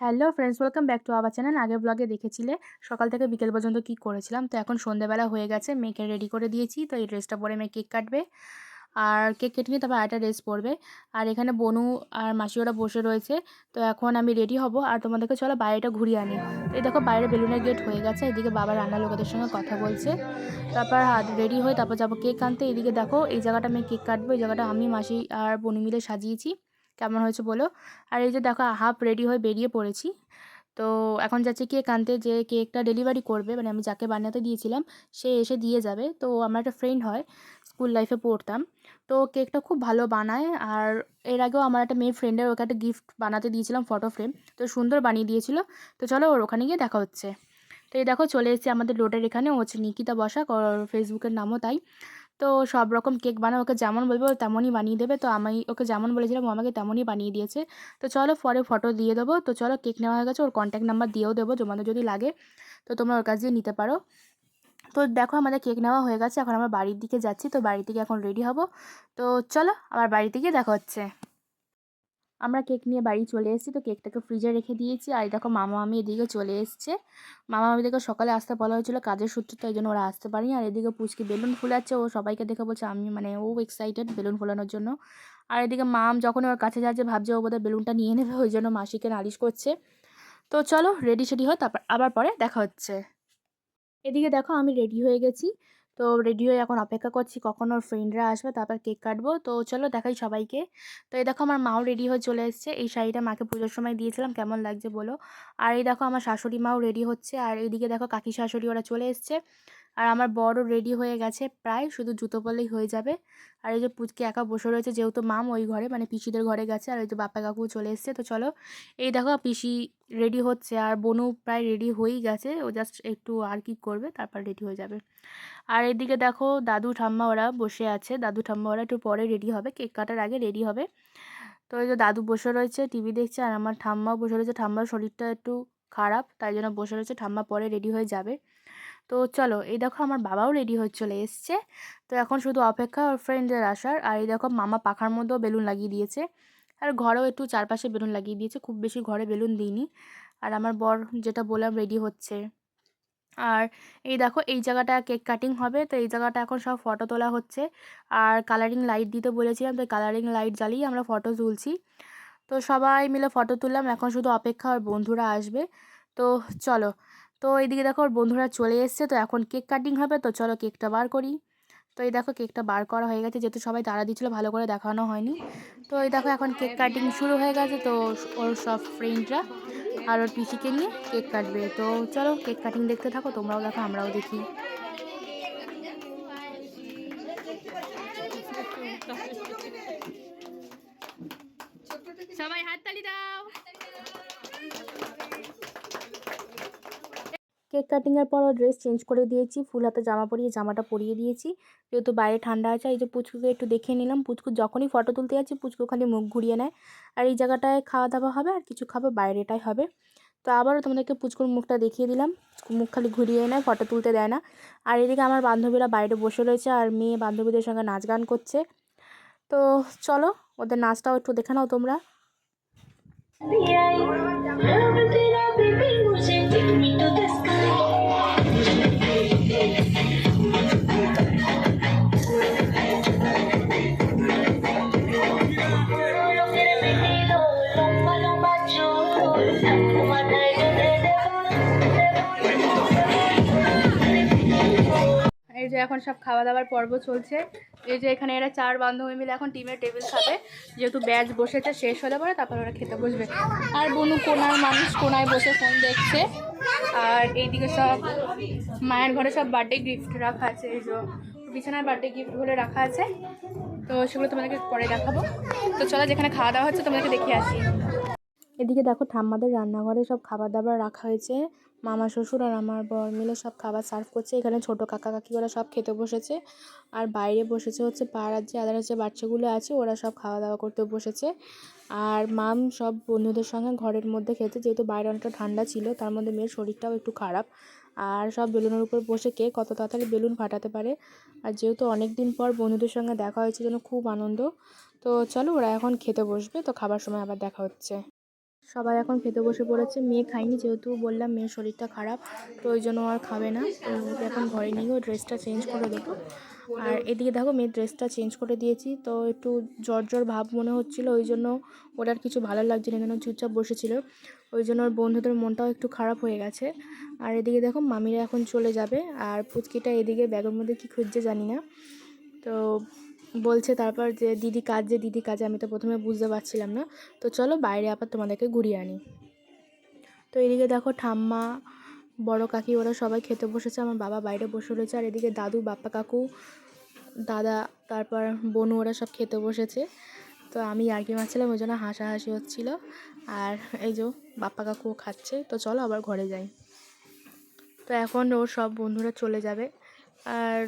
Hello friends welcome back to our channel আগের ব্লগে দেখেছিলে সকাল থেকে বিকেল পর্যন্ত কি করেছিলাম? তো এখন সন্ধ্যেবেলা হয়ে গেছে মেয়েকে রেডি করে দিয়েছি। তো এই ড্রেসটা পরে মেয়ে কেক কাটবে। আর কেক কেটে নিয়ে তারপর আরেকটা ড্রেস পরবে। আর এখানে বনু আর মাসি ওরা বসে রয়েছে। তো এখন আমি রেডি হব। আর তোমাদেরকে চলো বাইরেটা ঘুরিয়ে আনি। এই দেখো বাইরে বেলুনের গেট হয়ে গেছে। এদিকে বাবা রান্নার লোকেদের সঙ্গে কথা বলছে। তারপর রেডি হয়ে তারপর যাব কেক আনতে। এদিকে দেখো এই জায়গাটা আমি কেক কাটবো। এই জায়গাটা আমি, মাসি আর বনু মিলে সাজিয়েছি। কেমন হয়েছে বলো? আর এই যে দেখো হাফ রেডি হয়ে বেরিয়ে পড়েছি। তো এখন যাচ্ছে কেক আনতে, যে কেকটা ডেলিভারি করবে মানে আমি যাকে বানাতে দিয়েছিলাম, সে এসে দিয়ে যাবে। তো আমার একটা ফ্রেন্ড হয় স্কুল লাইফে পড়তাম। তো কেকটা খুব ভালো বানায়, আর এর আগেও আমার একটা মেয়ে ফ্রেন্ডের ওকে একটা গিফট বানাতে দিয়েছিলাম ফটো ফ্রেম তো সুন্দর বানিয়ে দিয়েছিল। তো চলো ওর ওখানে গিয়ে দেখা হচ্ছে। তো এই দেখো, চলে এসেছি আমাদের রোডের এখানে। ও হচ্ছে নিকিতা বসাক, ওর ফেসবুকের নামও তাই। তো সব রকম কেক বানায় ওকে যেমন বলবে ও তেমনই বানিয়ে দেবে। তো আমি ওকে যেমন বলেছিলাম, ও আমাকে তেমনই বানিয়ে দিয়েছে। তো চলো পরে ফটো দিয়ে দেবো। তো চলো কেক নেওয়া হয়ে গেছে, ওর কন্ট্যাক্ট নাম্বার দিয়েও দেবো, তোমাদের যদি লাগে। তো তোমরা ওর কাছ দিয়ে নিতে পারো। তো দেখো আমাদের কেক নেওয়া হয়ে গেছে, এখন আমরা বাড়ির দিকে যাচ্ছি। তো বাড়ি থেকে এখন রেডি হব। তো চলো আমার বাড়ি থেকে দেখা হচ্ছে। আমরা কেক নিয়ে বাড়ি চলে এসেছি, তো কেকটাকে ফ্রিজে রেখে দিয়েছি। আর দেখো মামা মামি এদিকে চলে এসছে। মামা মামিদেরকে সকালে আসতে বলা হয়েছিল, কাজের সূত্রে তো এই জন্য ওরা আসতে পারেনি। আর এদিকে পুচকি বেলুন ফুলাচ্ছে, ও সবাইকে দেখে বলছে, আমি মানে ও এক্সাইটেড বেলুন ফোলানোর জন্য। আর এদিকে মাম যখন ওর কাছে যাচ্ছে, ভাবছে ও বোধহয় বেলুনটা নিয়ে নেবে, ওই জন্য মাসিকে নালিশ করছে। তো চলো রেডি সেডি হয় তারপর আবার পরে দেখা হচ্ছে। এদিকে দেখো আমি রেডি হয়ে গেছি। তো রেডি হয়ে এখন অপেক্ষা করছি কখন ওর ফ্রেন্ডরা আসবে, তারপর কেক কাটবো। তো চলো দেখাই সবাইকে। তো এই দেখো আমার মাও রেডি হয়ে চলে এসছে। এই শাড়িটা মাকে পুজোর সময় দিয়েছিলাম, কেমন লাগছে বলো? আর এই দেখো আমার শাশুড়ি মাও রেডি হচ্ছে। আর এইদিকে দেখো কাকি শাশুড়ি ওরা চলে এসছে। আর আমার বড় রেডি হয়ে গেছে প্রায়, শুধু জুতো পরলেই হয়ে যাবে। আর এই যে পুচকে একা বসে রয়েছে, যেহেতু মাম ওই ঘরে মানে পিসিদের ঘরে গেছে, আর ওই যে বাপ্পা কাকু চলে এসছে, তো চলো এই দেখো পিসি রেডি হচ্ছে, আর বনু প্রায় রেডি হয়েই গেছে, ও জাস্ট একটু আর কি করবে, তারপর রেডি হয়ে যাবে। আর এদিকে দেখো দাদু ঠাম্মা ওরা বসে আছে, দাদু ঠাম্মা ওরা একটু পরে রেডি হবে কেক কাটার আগে রেডি হবে। তো এই যে দাদু বসে রয়েছে টিভি দেখছে, আর আমার ঠাম্মাও বসে রয়েছে, ঠাম্মার শরীরটা একটু খারাপ, তাই জন্য বসে রয়েছে, ঠাম্মা পরে রেডি হয়ে যাবে। তো চলো, এই দেখো আমার বাবাও রেডি হয়ে চলে এসছে। তো এখন শুধু অপেক্ষা ওর ফ্রেন্ডদের আসার। আর এই দেখো মামা পাখার মধ্যেও বেলুন লাগিয়ে দিয়েছে। আর ঘরেও একটু চারপাশে বেলুন লাগিয়ে দিয়েছে। খুব বেশি ঘরে বেলুন দিইনি। আর আমার বর যেটা বললাম রেডি হচ্ছে। আর এই দেখো এই জায়গাটা কেক কাটিং হবে। তো এই জায়গাটা এখন সব ফটো তোলা হচ্ছে। আর কালারিং লাইট দিতে বলেছিলাম। তো কালারিং লাইট জ্বালিয়ে আমরা ফটো তুলছি। তো সবাই মিলে ফটো তুললাম। এখন শুধু অপেক্ষা আর বন্ধুরা আসবে। তো চলো তো এইদিকে দেখো ওর বন্ধুরা চলে এসছে, তো এখন কেক কাটিং হবে, তো চলো কেকটা বার করি। তো এই দেখো কেকটা বার করা হয়ে গেছে, যেহেতু সবাই তারা দিচ্ছিল, ভালো করে দেখানো হয়নি। তো এই দেখো এখন কেক কাটিং শুরু হয়ে গেছে, তো ওর সব ফ্রেন্ডরা আর ওর পিসিকে নিয়ে কেক কাটবে। তো চলো কেক কাটিং দেখতে থাকো, তোমরাও দেখো, আমরাও দেখি। কেক কাটিংয়ের পর ড্রেস চেঞ্জ করে দিয়েছি। ফুল হাতে জামা পরিয়ে জামাটা পরিয়ে দিয়েছি। যেহেতু বাইরে ঠান্ডা আছে, এই যে পুচকুকে একটু দেখে নিলাম। পুচকু যখনই ফটো তুলতে যাচ্ছি, পুচকু খালি মুখ ঘুরিয়ে নেয়। আর এই জায়গাটায় খাওয়া দাওয়া হবে আর কিছু খাব, বাইরেটাই হবে। তো আবারও তোমাদেরকে পুচকুর মুখটা দেখিয়ে দিলাম। মুখ খালি ঘুরিয়ে নেয় ফটো তুলতে দেয় না। আর এদিকে আমার বান্ধবীরা বাইরে বসে রয়েছে আর মেয়ে বান্ধবীদের সঙ্গে নাচ গান করছে। তো চলো, ওদের নাচটাও একটু দেখে নাও তোমরা। এই যে এখন সব খাওয়া দাওয়ার পর্ব চলছে। এই যে এখানে এরা চার বান্ধবী মিলে এখন টিমের টেবিল খাবে। যেহেতু ব্যাচ বসেছে, শেষ হলে পরে তারপর ওরা খেতে বসবে। আর বনু কোনার মানুষ কোনায় বসে ফোন দেখছে। আর এইদিকে সব মায়ের ঘরে সব বার্থডে গিফট রাখা আছে। এই যে বিছানার বার্থডে গিফটগুলো রাখা আছে। তো সেগুলো তোমাদেরকে পরে দেখাবো। তো চলো যেখানে খাওয়া দাওয়া হচ্ছে তোমাদেরকে দেখিয়ে আসি। এদিকে দেখো ঠাম্মাদের রান্নাঘরে সব খাবার দাবার রাখা হয়েছে। মামা শ্বশুর আর আমার বর মিলে সব খাবার সার্ভ করছে। এখানে ছোট কাকা কাকি ওরা সব খেতে বসেছে। আর বাইরে বসেছে হচ্ছে পাড়ার যে আদার যে বাচ্চাগুলো আছে, ওরা সব খাওয়া দাওয়া করতে বসেছে। আর মাম সব বন্ধুদের সঙ্গে ঘরের মধ্যে খেতে, যেহেতু বাইরে অনেকটা ঠান্ডা ছিল, তার মধ্যে মেয়ের শরীরটাও একটু খারাপ। আর সব বেলুনের উপর বসে কে কত তাড়াতাড়ি বেলুন ফাটাতে পারে। আর যেহেতু অনেক দিন পর বন্ধুদের সঙ্গে দেখা হয়েছে, যেন খুব আনন্দ। তো চলো ওরা এখন খেতে বসবে, তো খাবার সময় আবার দেখা হচ্ছে। সবাই এখন খেতে বসে পড়েছে, মেয়ে খায়নি, যেহেতু বললাম মেয়ের শরীরটা খারাপ তো ওই জন্য আর খাবে না। ওকে এখন ঘরে নিয়ে গিয়ে ড্রেসটা চেঞ্জ করে দেবো। আর এদিকে দেখো মেয়ের ড্রেসটা চেঞ্জ করে দিয়েছি, তো একটু জ্বর জ্বর ভাব মনে হচ্ছিল, ওই জন্য ওর আর কিছু ভালো লাগছে না, কেন চুপচাপ বসেছিল। ওই জন্য ওর বন্ধুদের মনটাও একটু খারাপ হয়ে গেছে। আর এদিকে দেখো মামিরা এখন চলে যাবে, আর পুচকিটা এদিকে ব্যাগের মধ্যে কী খুঁজছে জানি না। তো বলছে তারপর যে দিদি কাজ, যে দিদি কাজে, আমি তো প্রথমে বুঝতে পারছিলাম না। তো চলো বাইরে আবার তোমাদেরকে ঘুরিয়ে আনি। তো এদিকে দেখো ঠাম্মা, বড় কাকি, ওরা সবাই খেতে বসেছে। আমার বাবা বাইরে বসে রয়েছে। আর এদিকে দাদু, বাপ্পা কাকু, দাদা, তারপর বনু, ওরা সব খেতে বসেছে। তো আমি আরকি মারছিলাম, ওই জন্য হাসাহাসি হচ্ছিল। আর এই যে বাপ্পা কাকুও খাচ্ছে। তো চলো আবার ঘরে যাই। তো এখন ওর সব বন্ধুরা চলে যাবে। আর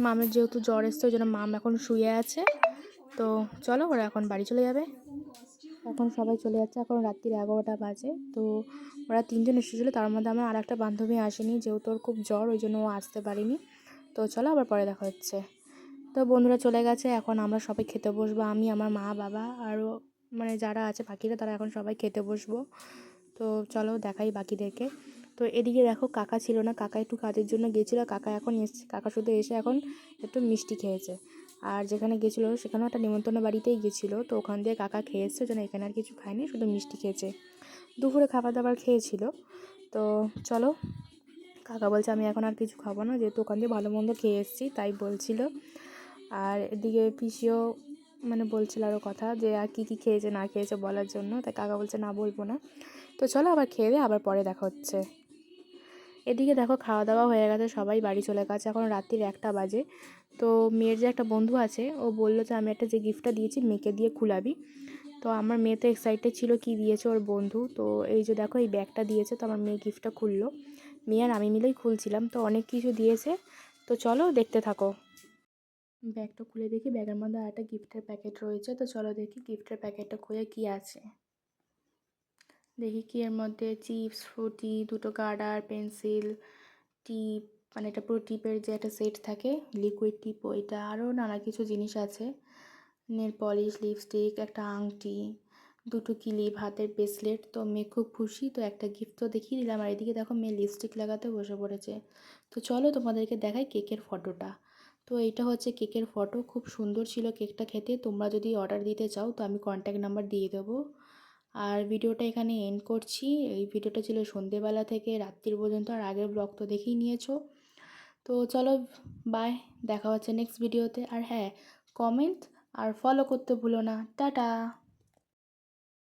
মামের যেহেতু জ্বর এসছে, ওই জন্য মাম এখন শুয়ে আছে। তো চলো, ওরা এখন বাড়ি চলে যাবে। এখন সবাই চলে যাচ্ছে, এখন রাত্রির এগারোটা বাজে। তো ওরা তিনজন এসেছিল, তার মধ্যে আমার আর একটা বান্ধবী আসেনি, যেহেতু ওর খুব জ্বর, ওই জন্য ও আসতে পারিনি। তো চলো, আবার পরে দেখা হচ্ছে। তো বন্ধুরা চলে গেছে, এখন আমরা সবাই খেতে বসবো, আমি, আমার মা, বাবা, আরও মানে যারা আছে, বাকিরা, তারা এখন সবাই খেতে বসবো। তো চলো, দেখাই বাকিদেরকে। তো এদিকে দেখো কাকা ছিল না, কাকা একটু কাজের জন্য গেছিল, কাকা এখন এসছে, কাকা শুধু এসে এখন একটু মিষ্টি খেয়েছে। আর যেখানে গেছিল সেখানেও একটা নিমন্ত্রণ বাড়িতেই গেছিল, তো ওখান দিয়ে কাকা খেয়েছে যেন এখানে আর কিছু খায়নি, শুধু মিষ্টি খেয়েছে। দুপুরে খাবার দাবার খেয়েছিল, তো চলো, কাকা বলছে আমি এখন আর কিছু খাব না, যেহেতু ওখান দিয়ে ভালো মন্দ খেয়ে এসেছি, তাই বলছিল। আর এদিকে পিসিও মানে বলছিল আরও কথা যে, আর কী কী খেয়েছে, না খেয়েছে বলার জন্য? তাই কাকা বলছে, না, বলব না। তো চলো আবার খেয়ে দিয়ে আবার পরে দেখা হচ্ছে। এদিকে দেখো খাওয়া দাওয়া হয়ে গেছে, সবাই বাড়ি চলে গেছে। এখন রাত্রির একটা বাজে। তো মেয়ের যে একটা বন্ধু আছে, ও বলল যে, আমি একটা যে গিফটটা দিয়েছি, মেয়েকে দিয়ে খুলাবি। তো আমার মেয়ে তো এক্সাইটেড ছিল কি দিয়েছে ওর বন্ধু। তো এই যে দেখো, এই ব্যাগটা দিয়েছে, তো আমার মেয়ে গিফটটা খুললো। মেয়ে আর আমি মিলেই খুলছিলাম। তো অনেক কিছু দিয়েছে। তো চলো দেখতে থাকো। ব্যাগটা খুলে দেখি। ব্যাগের মধ্যে একটা গিফটের প্যাকেট রয়েছে। তো চলো দেখি গিফটের প্যাকেটটা খুলে কি আছে। দেখি কি এর মধ্যে চিপস ফ্রুটি দুটো গার্ডার, পেন্সিল, টিপ মানে এটা পুরো টিপের যে একটা সেট থাকে, লিকুইড টিপ ওইটা আরও নানা কিছু জিনিস আছে। নেল পলিশ, লিপস্টিক, একটা আংটি, দুটো ক্লিপ হাতের ব্রেসলেট, তো মেয়ে খুব খুশি, তো একটা গিফট তো দেখিয়ে দিলাম। আর এদিকে দেখো মেয়ে লিপস্টিক লাগাতে বসে পড়েছে। তো চলো তোমাদেরকে দেখাই কেকের ফটোটা। তো এইটা হচ্ছে কেকের ফটো। খুব সুন্দর ছিল কেকটা খেতে। তোমরা যদি অর্ডার দিতে চাও, তো আমি কন্ট্যাক্ট নাম্বার দিয়ে দেবো। আর ভিডিওটা এখানে এন্ড করছি। এই ভিডিওটা ছিল সন্ধেবেলা থেকে, রাত্রির পর্যন্ত, আর আগের ব্লগ তো দেখেই নিয়েছো। তো চলো বাই দেখা হচ্ছে নেক্সট ভিডিওতে আর হ্যাঁ কমেন্ট আর ফলো করতে ভুলো না। টাটা!